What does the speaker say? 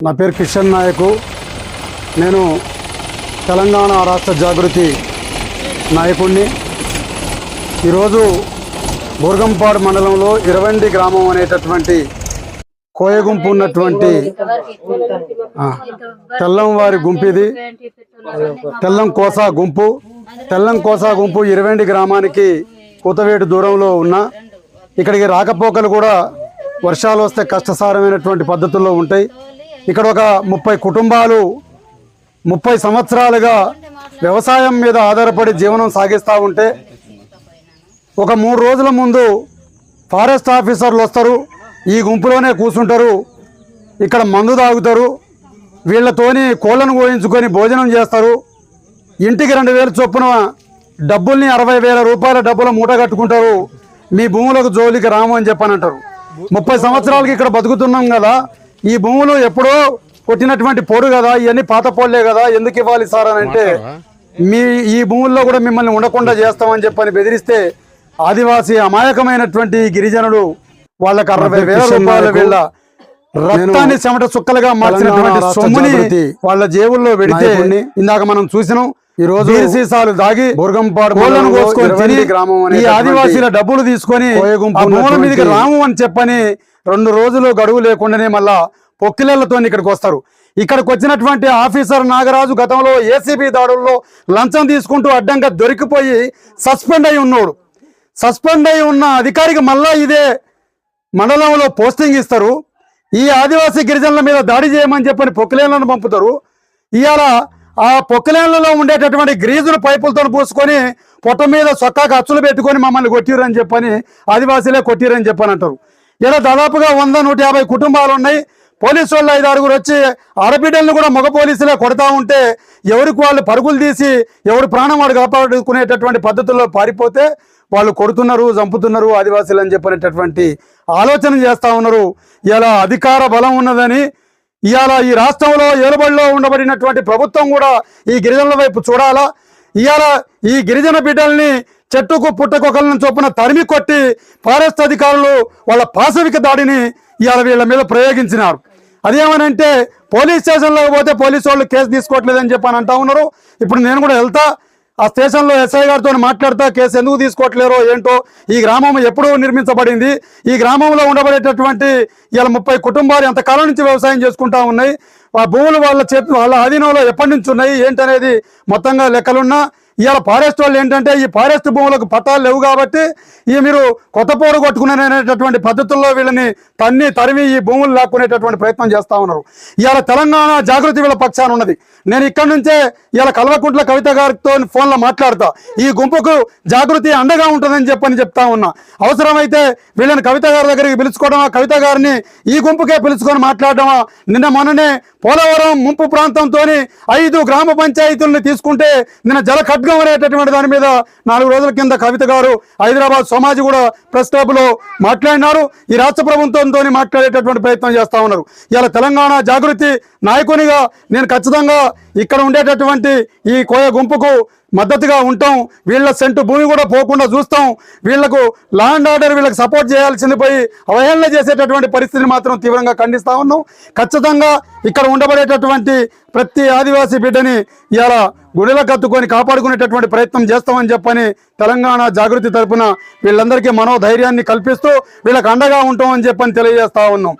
నా పేరు కిషన్ నాయకు. నేను తెలంగాణ రాష్ట్ర జాగృతి నాయకుడిని ఈరోజు బోర్గంపాడు మండలంలో ఇరవండి గ్రామం అనేటటువంటి కోయగుంపు ఉన్నటువంటి తెల్లంవారి తెల్లం వారి గుంపు ఇది తెల్లం కోసా గుంపు. తెల్లం కోసా గుంపు ఇరవండి గ్రామానికి కూతవేటు దూరంలో ఉన్న ఇక్కడికి రాకపోకలు కూడా వర్షాలు వస్తే కష్టసారమైనటువంటి పద్ధతుల్లో ఉంటాయి. ఇక్కడ ఒక ముప్పై కుటుంబాలు ముప్పై సంవత్సరాలుగా వ్యవసాయం మీద ఆధారపడి జీవనం సాగిస్తూ ఉంటే ఒక మూడు రోజుల ముందు ఫారెస్ట్ ఆఫీసర్లు వస్తారు ఈ గుంపులోనే కూర్చుంటారు ఇక్కడ మందు తాగుతారు వీళ్ళతోని కోళ్ళను కోయించుకొని భోజనం చేస్తారు. ఇంటికి రెండు వేలు చొప్పున డబ్బుల్ని అరవై వేల రూపాయల డబ్బుల మూట కట్టుకుంటారు. మీ భూములకు జోలికి రాము అని చెప్పని అంటారు ముప్పై సంవత్సరాలకి ఇక్కడ బతుకుతున్నాం కదా ఈ భూములు ఎప్పుడో కొట్టినటువంటి పొడు కదా ఇవన్నీ పాత పోలే కదా ఎందుకు ఇవ్వాలి సార్ అని అంటే మీ ఈ భూముల్లో కూడా మిమ్మల్ని ఉండకుండా చేస్తామని చెప్పని బెదిరిస్తే ఆదివాసీ అమాయకమైనటువంటి ఈ గిరిజనుడు వాళ్ళకి అరవై వేల రూపాయల వీళ్ళ రక్తాన్ని చెమట చుక్కలుగా మార్చినటువంటి సొమ్ముని వాళ్ళ జేబుల్లో పెడితే ఇందాక మనం చూసినాం ఈ రోజు సీసాలు దాగి బుర్గంపాడు కోళ్ళను కోసుకొని తిని ఈ ఆదివాసీల డబ్బులు తీసుకొని మీదకి రాము అని చెప్పని రెండు రోజులు గడువు లేకుండానే మళ్ళా పొక్కిలతో ఇక్కడికి వస్తారు. ఇక్కడికి వచ్చినటువంటి ఆఫీసర్ నాగరాజు గతంలో ఏసీబీ దాడుల్లో లంచం తీసుకుంటూ అడ్డంగా దొరికిపోయి సస్పెండ్ అయి ఉన్నాడు. సస్పెండ్ అయి ఉన్న అధికారికి మళ్ళా ఇదే మండలంలో పోస్టింగ్ ఇస్తారు. ఈ ఆదివాసీ గిరిజనుల మీద దాడి చేయమని చెప్పని పొక్కిలేన్లను పంపుతారు. ఇవాళ ఆ పొక్కలేన్లలో ఉండేటటువంటి గ్రీజులు పైపులతో పూసుకొని పొట్ట మీద చొక్కా అచ్చులు పెట్టుకొని మమ్మల్ని కొట్టిరని చెప్పని ఆదివాసీలే కొట్టిరని చెప్పని అంటారు. ఇలా దాదాపుగా వంద నూట యాభై కుటుంబాలు ఉన్నాయి. పోలీసు వాళ్ళు ఐదు ఆరుగురు వచ్చి ఆడబిడ్డలను కూడా మగ పోలీసులే కొడతా ఉంటే ఎవరికి వాళ్ళు పరుగులు తీసి ఎవరు ప్రాణం వాడు కాపాడుకునేటటువంటి పద్ధతుల్లో పారిపోతే వాళ్ళు కొడుతున్నారు చంపుతున్నారు ఆదివాసీలు అని చెప్పినటువంటి ఆలోచన చేస్తూ ఉన్నారు. ఇలా అధికార బలం ఉన్నదని ఇవాళ ఈ రాష్ట్రంలో ఏలుబడిలో ఉండబడినటువంటి ప్రభుత్వం కూడా ఈ గిరిజనుల వైపు చూడాలా? ఇవాళ ఈ గిరిజన బిడ్డల్ని చెట్టుకు పుట్టకొకలను చొప్పున తరిమి కొట్టి ఫారెస్ట్ అధికారులు వాళ్ళ పాశవిక దాడిని ఇవాళ వీళ్ళ మీద ప్రయోగించినారు. అదేమనంటే పోలీస్ స్టేషన్లోకి పోతే పోలీసు వాళ్ళు కేసు తీసుకోవట్లేదని చెప్పి అని అంటా ఉన్నారు. ఇప్పుడు నేను కూడా వెళ్తా. ఆ స్టేషన్లో ఎస్ఐ గారితో మాట్లాడతా కేసు ఎందుకు తీసుకోవట్లేరో ఏంటో ఈ గ్రామం ఎప్పుడు నిర్మించబడింది. ఈ గ్రామంలో ఉండబడేటటువంటి ఇలా ముప్పై కుటుంబాలు ఎంతకాలం నుంచి వ్యవసాయం చేసుకుంటా ఉన్నాయి. ఆ భూములు వాళ్ళ చేతి వాళ్ళ ఆధీనంలో ఎప్పటి నుంచి ఉన్నాయి ఏంటనేది మొత్తంగా లెక్కలున్నా ఇవాళ ఫారెస్ట్ వాళ్ళు ఏంటంటే ఈ ఫారెస్ట్ భూములకు పట్టాలు లేవు కాబట్టి ఈ మీరు కొత్త పోరు కొట్టుకునేటటువంటి పద్ధతుల్లో వీళ్ళని తన్ని తరిమి ఈ భూములు లాక్కునేటటువంటి ప్రయత్నం చేస్తా ఉన్నారు. ఇవాళ తెలంగాణ జాగృతి వీళ్ళ పక్షాన ఉన్నది. నేను ఇక్కడి నుంచే ఇవాళ కల్వకుంట్ల కవిత గారితో ఫోన్లో మాట్లాడతా. ఈ గుంపుకు జాగృతి అండగా ఉంటుందని చెప్పని చెప్తా ఉన్నా. అవసరమైతే వీళ్ళని కవిత గారి దగ్గరికి పిలుచుకోవడమా? కవిత గారిని ఈ గుంపుకే పిలుచుకొని మాట్లాడడమా? నిన్న మొన్ననే పోలవరం ముంపు ప్రాంతంతో ఐదు గ్రామ పంచాయతీలను తీసుకుంటే నిన్న జలఖడ్ ఖడ్గం అనేటటువంటి దాని మీద నాలుగు రోజుల కింద కవిత గారు హైదరాబాద్ సమాజ్ కూడా ప్రెస్ క్లబ్లో మాట్లాడినారు. ఈ రాష్ట్ర ప్రభుత్వంతో మాట్లాడేటటువంటి ప్రయత్నం చేస్తూ ఉన్నారు. ఇలా తెలంగాణ జాగృతి నాయకునిగా నేను ఖచ్చితంగా ఇక్కడ ఉండేటటువంటి ఈ కోయ గుంపుకు మద్దతుగా ఉంటాం. వీళ్ళ సెంటు భూమి కూడా పోకుండా చూస్తాం. వీళ్ళకు ల్యాండ్ ఆర్డర్ వీళ్ళకి సపోర్ట్ చేయాల్సింది పోయి అవహేళన చేసేటటువంటి పరిస్థితిని మాత్రం తీవ్రంగా ఖండిస్తూ ఉన్నాం. ఖచ్చితంగా ఇక్కడ ఉండబడేటటువంటి ప్రతి ఆదివాసీ బిడ్డని ఇలా గుడిలో కత్తుకొని కాపాడుకునేటటువంటి ప్రయత్నం చేస్తామని చెప్పని తెలంగాణ జాగృతి తరపున వీళ్ళందరికీ మనోధైర్యాన్ని కల్పిస్తూ వీళ్ళకి అండగా ఉంటామని చెప్పని తెలియజేస్తా ఉన్నాం.